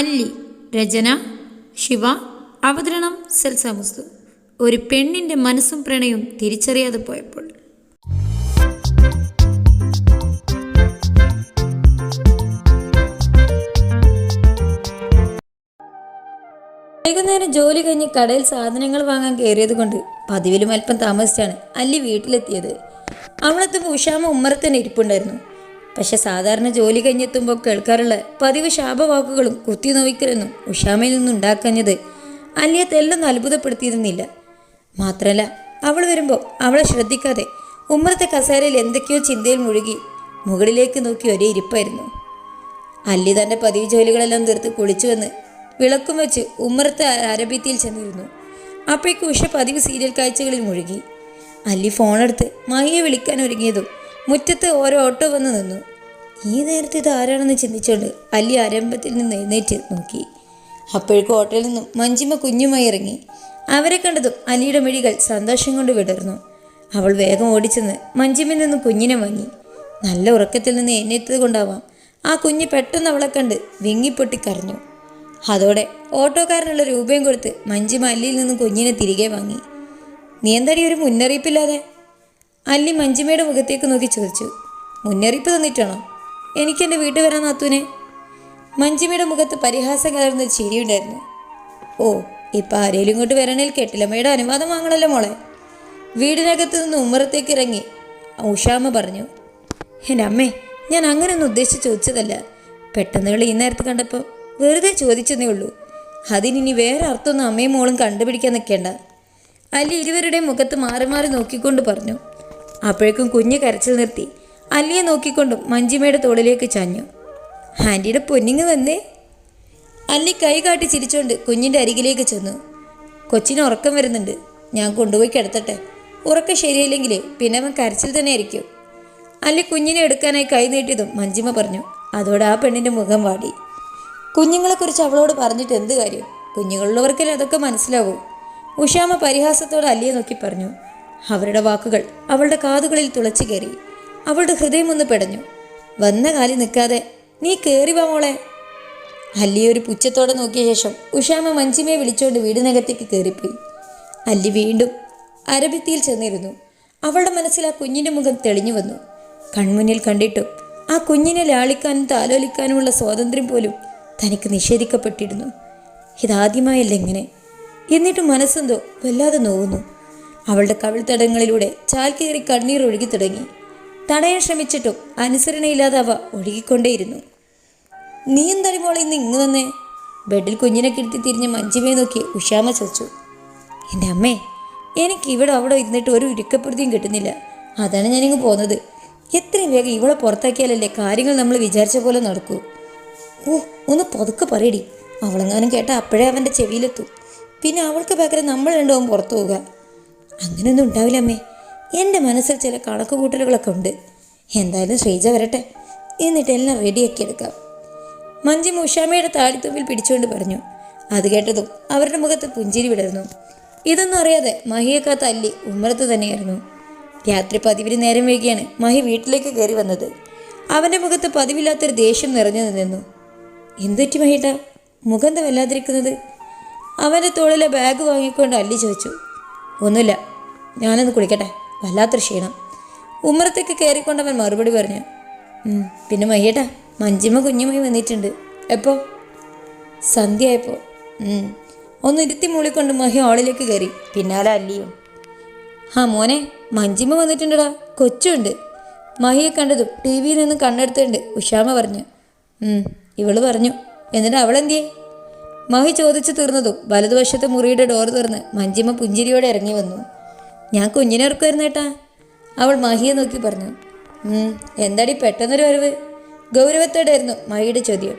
അല്ലി രചന ശിവ അവതരണം സെൽസാമുസ്തു ഒരു പെണ്ണിന്റെ മനസ്സും പ്രണയവും തിരിച്ചറിയാതെ പോയപ്പോൾ. വൈകുന്നേരം ജോലി കഴിഞ്ഞ് കടയിൽ സാധനങ്ങൾ വാങ്ങാൻ കയറിയത് കൊണ്ട് പതിവിലും അല്പം താമസിച്ചാണ് അല്ലി വീട്ടിലെത്തിയത്. അവളെത്തുമ്പോൾ ഉഷാമ ഉമ്മറത്തന്നെ ഇരിപ്പുണ്ടായിരുന്നു. പക്ഷെ സാധാരണ ജോലി കഴിഞ്ഞെത്തുമ്പോൾ കേൾക്കാറുള്ള പതിവ് ശാപവാക്കുകളും കുത്തി നോവിക്കലൊന്നും ഉഷാമയിൽ നിന്നും ഉണ്ടാക്കഞ്ഞത് അല്ലിയെ തെല്ലൊന്നും അത്ഭുതപ്പെടുത്തിയിരുന്നില്ല. മാത്രമല്ല അവൾ വരുമ്പോൾ അവളെ ശ്രദ്ധിക്കാതെ ഉമ്മറത്തെ കസേരയിൽ എന്തൊക്കെയോ ചിന്തയിൽ മുഴുകി മുകളിലേക്ക് നോക്കി ഒരേ ഇരിപ്പായിരുന്നു. അല്ലി തന്റെ പതിവ് ജോലികളെല്ലാം തീർത്ത് കുളിച്ചു വന്ന് വിളക്കും വെച്ച് ഉമ്മറത്തെ അരബിത്തിയിൽ ചെന്നിരുന്നു. അപ്പോഴേക്ക് ഉഷ പതിവ് സീരിയൽ കാഴ്ചകളിൽ മുഴുകി. അല്ലി ഫോണെടുത്ത് മഹിയെ വിളിക്കാൻ ഒരുങ്ങിയതും മുറ്റത്ത് ഓരോ ഓട്ടോ വന്ന് നിന്നു. ഈ നേരത്തെ ഇത് ആരാണെന്ന് ചിന്തിച്ചുകൊണ്ട് അല്ലി ആരംഭത്തിൽ നിന്ന് എഴുന്നേറ്റ് നോക്കി. അപ്പോഴേക്കും ഹോട്ടലിൽ നിന്നും മഞ്ജിമ കുഞ്ഞുമായി ഇറങ്ങി. അവരെ കണ്ടതും അലിയുടെ മിഴികൾ സന്തോഷം കൊണ്ട് വിടർന്നു. അവൾ വേഗം ഓടിച്ചെന്ന് മഞ്ജിമയിൽ നിന്ന് കുഞ്ഞിനെ വാങ്ങി. നല്ല ഉറക്കത്തിൽ നിന്ന് എഴുന്നേറ്റത് കൊണ്ടാവാം. ആ കുഞ്ഞ് പെട്ടെന്ന് അവളെ കണ്ട് വിങ്ങിപ്പൊട്ടി കരഞ്ഞു. അതോടെ ഓട്ടോക്കാരനുള്ള രൂപയും കൊടുത്ത് മഞ്ജിമ അല്ലിയിൽ നിന്നും കുഞ്ഞിനെ തിരികെ വാങ്ങി. നീ എന്താടി ഒരു മുന്നറിയിപ്പില്ലാതെ? അല്ലി മഞ്ജിമയുടെ മുഖത്തേക്ക് നോക്കി ചോദിച്ചു. മുന്നറിയിപ്പ് തന്നിട്ടാണോ? എനിക്ക് എന്റെ വീട്ടിൽ വരാൻ നാത്തൂനെ മഞ്ജിമയുടെ മുഖത്ത് പരിഹാസം കലർന്ന ചിരിയുണ്ടായിരുന്നു. ഓ ഇപ്പം ആരേലും ഇങ്ങോട്ട് വരണേൽ കെട്ടിലമ്മയുടെ അനുവാദം വാങ്ങണല്ലോ മോളെ. വീടിനകത്ത് നിന്ന് ഉമ്മറത്തേക്ക് ഇറങ്ങി ഉഷാമ്മ പറഞ്ഞു എന്റെ അമ്മേ ഞാൻ അങ്ങനെയൊന്നും ഉദ്ദേശിച്ച് ചോദിച്ചതല്ല. പെട്ടെന്ന് ഇവളെ ഈ നേരത്ത് കണ്ടപ്പോൾ വെറുതെ ചോദിച്ചതേ ഉള്ളൂ. അതിനി വേറെ അർത്ഥമൊന്നും അമ്മയും മോളും കണ്ടുപിടിക്കാൻ നിൽക്കേണ്ട. അല്ലി ഇരുവരുടെയും മുഖത്ത് മാറി മാറി നോക്കിക്കൊണ്ട് പറഞ്ഞു അപ്പോഴേക്കും കുഞ്ഞ് കരച്ചിൽ നിർത്തി. അല്ലിയെ നോക്കിക്കൊണ്ടും മഞ്ജിമയുടെ തോളിലേക്ക് ചാഞ്ഞു. ആന്റിയുടെ പൊന്നിങ് വന്നേ. അല്ലി കൈ കാട്ടി ചിരിച്ചുകൊണ്ട് കുഞ്ഞിന്റെ അരികിലേക്ക് ചെന്നു. കൊച്ചിന് ഉറക്കം വരുന്നുണ്ട്. ഞാൻ കൊണ്ടുപോയി കിടത്തട്ടെ. ഉറക്കം ശരിയല്ലെങ്കിൽ പിന്നെ അവൻ കരച്ചിൽ തന്നെ ആയിരിക്കും. അല്ലി കുഞ്ഞിനെ എടുക്കാനായി കൈ നീട്ടിയതും മഞ്ജിമ പറഞ്ഞു. അതോടെ ആ പെണ്ണിന്റെ മുഖം വാടി. കുഞ്ഞുങ്ങളെക്കുറിച്ച് അവളോട് പറഞ്ഞിട്ട് എന്ത് കാര്യം? കുഞ്ഞുങ്ങളുള്ളവർക്കല്ലേ അതൊക്കെ മനസ്സിലാവും? ഉഷാമ പരിഹാസത്തോടെ അല്ലിയെ നോക്കി പറഞ്ഞു. അവരുടെ വാക്കുകൾ അവളുടെ കാതുകളിൽ തുളച്ചു കയറി. അവളുടെ ഹൃദയം ഒന്ന് പെടഞ്ഞു. വന്ന കാലി നിൽക്കാതെ നീ കയറി വാ മോളെ. അല്ലി ഒരു പുച്ഛത്തോടെ നോക്കിയ ശേഷം ഉഷാമ മഞ്ചിമയെ വിളിച്ചുകൊണ്ട് വീടിനകത്തേക്ക് കയറിപ്പോയി അല്ലി വീണ്ടും അരഭിത്തിയിൽ ചെന്നിരുന്നു. അവളുടെ മനസ്സിൽ ആ കുഞ്ഞിന്റെ മുഖം തെളിഞ്ഞു വന്നു. കൺമുന്നിൽ കണ്ടിട്ടും ആ കുഞ്ഞിനെ ലാളിക്കാനും താലോലിക്കാനുമുള്ള സ്വാതന്ത്ര്യം പോലും തനിക്ക് നിഷേധിക്കപ്പെട്ടിരുന്നു. ഇതാദ്യമായല്ല ഇങ്ങനെ? എന്നിട്ട് മനസ്സെന്തോ വല്ലാതെ നോവുന്നു. അവളുടെ കവിൾത്തടങ്ങളിലൂടെ ചാൽ കയറി കണ്ണീർ ഒഴുകി തുടങ്ങി. തടയാൻ ശ്രമിച്ചിട്ടും അനുസരണയില്ലാതെ അവ ഒഴുകിക്കൊണ്ടേയിരുന്നു. നീ ഇന്ന് ഇങ്ങ് വന്നേ. ബെഡിൽ കുഞ്ഞിനെ കിടത്തി തിരിഞ്ഞ് മഞ്ജിമയെ നോക്കി ഉഷാമ ചോദിച്ചു. എന്റെ അമ്മേ എനിക്ക് ഇവിടെ അവിടെ ഇരുന്നിട്ട് ഒരു ഉരുക്കപ്പെടുത്തിയും കിട്ടുന്നില്ല. അതാണ് ഞാനിങ്ങ് പോകുന്നത് എത്രയും വേഗം ഇവളെ പുറത്താക്കിയാലല്ലേ കാര്യങ്ങൾ നമ്മൾ വിചാരിച്ച പോലെ നടക്കൂ. ഓ ഒന്ന് പതുക്കെ പറയടി. അവളെങ്ങാനും കേട്ട അപ്പോഴേ അവന്റെ ചെവിയിലെത്തും. പിന്നെ അവൾക്ക് പകരം നമ്മൾ രണ്ടും പുറത്തു പോവുക. അങ്ങനെയൊന്നും ഉണ്ടാവില്ല അമ്മേ. എന്റെ മനസ്സിൽ ചില കണക്ക് കൂട്ടലുകളൊക്കെ ഉണ്ട് എന്തായാലും ശ്രീജ വരട്ടെ. എന്നിട്ട് എല്ലാം റെഡിയാക്കി എടുക്കാം. മഞ്ജി മുഷാമയുടെ താടിത്തുമ്പിൽ പിടിച്ചുകൊണ്ട് പറഞ്ഞു. അത് കേട്ടതും അവരുടെ മുഖത്ത് പുഞ്ചിരി വിടർന്നു. ഇതൊന്നും അറിയാതെ മഹിയൊക്കെ തല്ലി ഉമ്മറത്ത് തന്നെയായിരുന്നു. രാത്രി പതിവിന് നേരം വൈകിയാണ് മഹി വീട്ടിലേക്ക് കയറി വന്നത്. അവന്റെ മുഖത്ത് പതിവില്ലാത്തൊരു ദേഷ്യം നിറഞ്ഞു നിന്നു. എന്തുറ്റി മഹിട്ട? മുഖം വല്ലാതിരിക്കുന്നത്? അവന്റെ തോളിലെ ബാഗ് വാങ്ങിക്കൊണ്ട് അല്ലി ചോദിച്ചു. ഒന്നുമില്ല ഞാനൊന്ന് കുളിക്കട്ടെ. വല്ലാത്തൊരു ക്ഷീണം. ഉമ്മറത്തേക്ക് കയറിക്കൊണ്ടവൻ മറുപടി പറഞ്ഞു പിന്നെ മയ്യട്ട മഞ്ചിമ കുഞ്ഞുമായി വന്നിട്ടുണ്ട്. എപ്പോ? സന്ധ്യയായപ്പോൾ. ഒന്ന് ഇരുത്തി മൂളിക്കൊണ്ട് മഹി ഹാളിലേക്ക് കയറി പിന്നാലെ അല്ലിയും. ആ മോനെ മഞ്ചിമ വന്നിട്ടുണ്ടടാ കൊച്ചുണ്ട്. മഹിയെ കണ്ടതും ടി വിയിൽ നിന്ന് കണ്ണെടുത്തുണ്ട് ഉഷാമ പറഞ്ഞു "ഉം, ഇവൾ പറഞ്ഞു എന്നിട്ട് അവളെന്തിയേ? മഹി ചോദിച്ചു തീർന്നതും വലതുവശത്തെ മുറിയുടെ ഡോർ തുറന്ന് മഞ്ചിമ പുഞ്ചിരിയോടെ ഇറങ്ങി വന്നു. ഞാൻ കുഞ്ഞിനെ ഇറക്കുമായിരുന്നു ഏട്ടാ. അവൾ മഹിയെ നോക്കി പറഞ്ഞു "ഉം, എന്താടി പെട്ടെന്നൊരു വരവ്? ഗൗരവത്തോടെയായിരുന്നു മഹിയുടെ ചോദ്യം.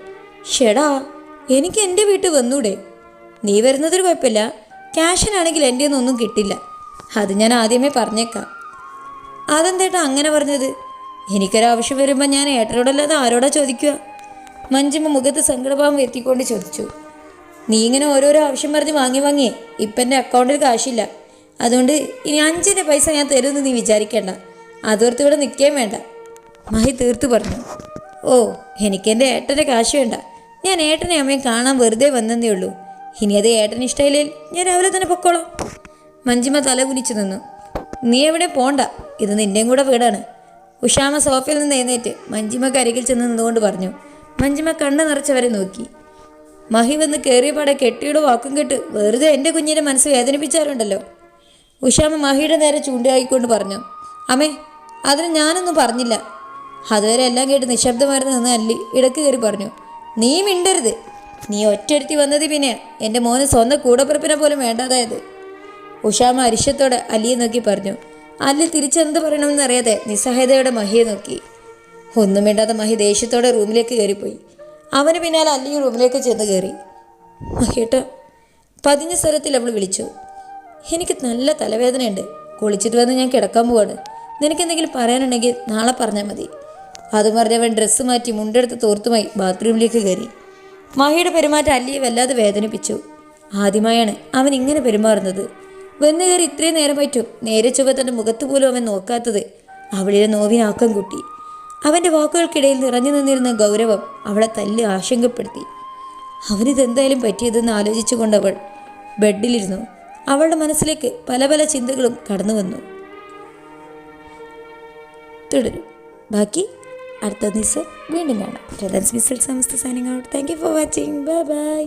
ഷെടാ എനിക്ക് എന്റെ വീട്ടിൽ വന്നൂടെ. നീ വരുന്നതൊരു കുഴപ്പമില്ല. ക്യാഷിനാണെങ്കിൽ എന്റെ ഒന്നും കിട്ടില്ല. അത് ഞാൻ ആദ്യമേ പറഞ്ഞേക്കാം. അതെന്തേട്ടാ അങ്ങനെ പറഞ്ഞത്? എനിക്കൊരാവശ്യം വരുമ്പോൾ ഞാൻ ഏട്ടനോടല്ലാതെ ആരോടാ ചോദിക്കുക? മഞ്ജിമ മുഖത്ത് സങ്കടഭാവം എത്തിക്കൊണ്ട് ചോദിച്ചു. നീ ഇങ്ങനെ ഓരോരോ ആവശ്യം പറഞ്ഞ് വാങ്ങി വാങ്ങിയേ. ഇപ്പം എന്റെ അക്കൗണ്ടിൽ കാശില്ല. അതുകൊണ്ട് ഇനി അഞ്ചിന്റെ പൈസ ഞാൻ തരുമെന്ന് നീ വിചാരിക്കേണ്ട. അതോർത്ത് ഇവിടെ നിൽക്കുകയും വേണ്ട. മഹി തീർത്തു പറഞ്ഞു. ഓ എനിക്കെന്റെ ഏട്ടന്റെ കാശ് വേണ്ട. ഞാൻ ഏട്ടനെ അമ്മയും കാണാൻ വെറുതെ വന്നതേ ഉള്ളൂ. ഇനി അത് ഏട്ടൻ ഇഷ്ടമില്ലേ ഞാൻ രാവിലെ തന്നെ പൊക്കോളാം. മഞ്ജിമ തല കുനിച്ചു നിന്നു. നീ എവിടെ പോണ്ട? ഇത് നിന്റെയും കൂടെ വീടാണ്. ഉഷാമ സോഫയിൽ നിന്ന് എഴുന്നേറ്റ് മഞ്ജിമക്ക് കരികിൽ ചെന്ന് നിന്നുകൊണ്ട് പറഞ്ഞു. മഞ്ജിമ കണ്ണ് നിറച്ചവരെ നോക്കി. മഹി വന്ന് കയറിയ പാടെ കെട്ടിയുടെ വാക്കും കേട്ട് വെറുതെ എന്റെ കുഞ്ഞിന്റെ മനസ്സ് വേദനിപ്പിച്ചാറുണ്ടല്ലോ. ഉഷാമ മഹിയുടെ നേരെ ചൂണ്ടിയായിക്കൊണ്ട് പറഞ്ഞു അമ്മേ അതിന് ഞാനൊന്നും പറഞ്ഞില്ല. അതുവരെ എല്ലാം കേട്ട് നിശബ്ദമായിരുന്നു നിന്ന് അല്ലി ഇടയ്ക്ക് കയറി പറഞ്ഞു നീ മിണ്ടരുത്. നീ ഒറ്റരുത്തി വന്നത് പിന്നെ എന്റെ മോന് സ്വന്തം കൂടപ്പിറപ്പിനെ പോലും വേണ്ടാതായത്. ഉഷാമ അരിശത്തോടെ അലിയെ നോക്കി പറഞ്ഞു അല്ലി തിരിച്ചെന്ത് പറയണമെന്ന് അറിയാതെ നിസ്സഹായതയോടെ മഹിയെ നോക്കി. ഒന്നും വേണ്ടാതെ മഹി ദേഷ്യത്തോടെ റൂമിലേക്ക് കയറിപ്പോയി. അവന് പിന്നാലെ അല്ലി റൂമിലേക്ക് ചെന്ന് കയറി. മഹിയേട്ട പതിഞ്ഞ സ്വരത്തിൽ അവൾ വിളിച്ചു എനിക്ക് നല്ല തലവേദനയുണ്ട്. കുളിച്ചിട്ട് വന്ന് ഞാൻ കിടക്കാൻ പോവാണ്. നിനക്ക് എന്തെങ്കിലും പറയാനുണ്ടെങ്കിൽ നാളെ പറഞ്ഞാൽ മതി. അതും പറഞ്ഞവൻ ഡ്രസ്സ് മാറ്റി മുണ്ടെടുത്ത് തോർത്തുമായി ബാത്റൂമിലേക്ക് കയറി. മഹിയുടെ പെരുമാറ്റം അല്ലിയെ വല്ലാതെ വേദനിപ്പിച്ചു. ആദ്യമായാണ് അവൻ ഇങ്ങനെ പെരുമാറുന്നത്. വന്നു കയറി ഇത്രയും നേരം പറ്റും നേരെ ചൊവ്വ തന്റെ മുഖത്ത് പോലും അവൻ നോക്കാത്തത് അവളിലെ നോവിനാക്കം കൂട്ടി. അവന്റെ വാക്കുകൾക്കിടയിൽ നിറഞ്ഞു നിന്നിരുന്ന ഗൗരവം അവളെ തല്ല് ആശങ്കപ്പെടുത്തി. അവനിതെന്തായാലും പറ്റിയതെന്ന് ആലോചിച്ചുകൊണ്ട് അവൾ ബെഡിലിരുന്നു. അവളുടെ മനസ്സിലേക്ക് പല പല ചിന്തകളും കടന്നു വന്നു. തുടരും. ബാക്കി അടുത്ത ദിവസം വീണ്ടും കാണാം. Samastha signing out thank you for watching bye bye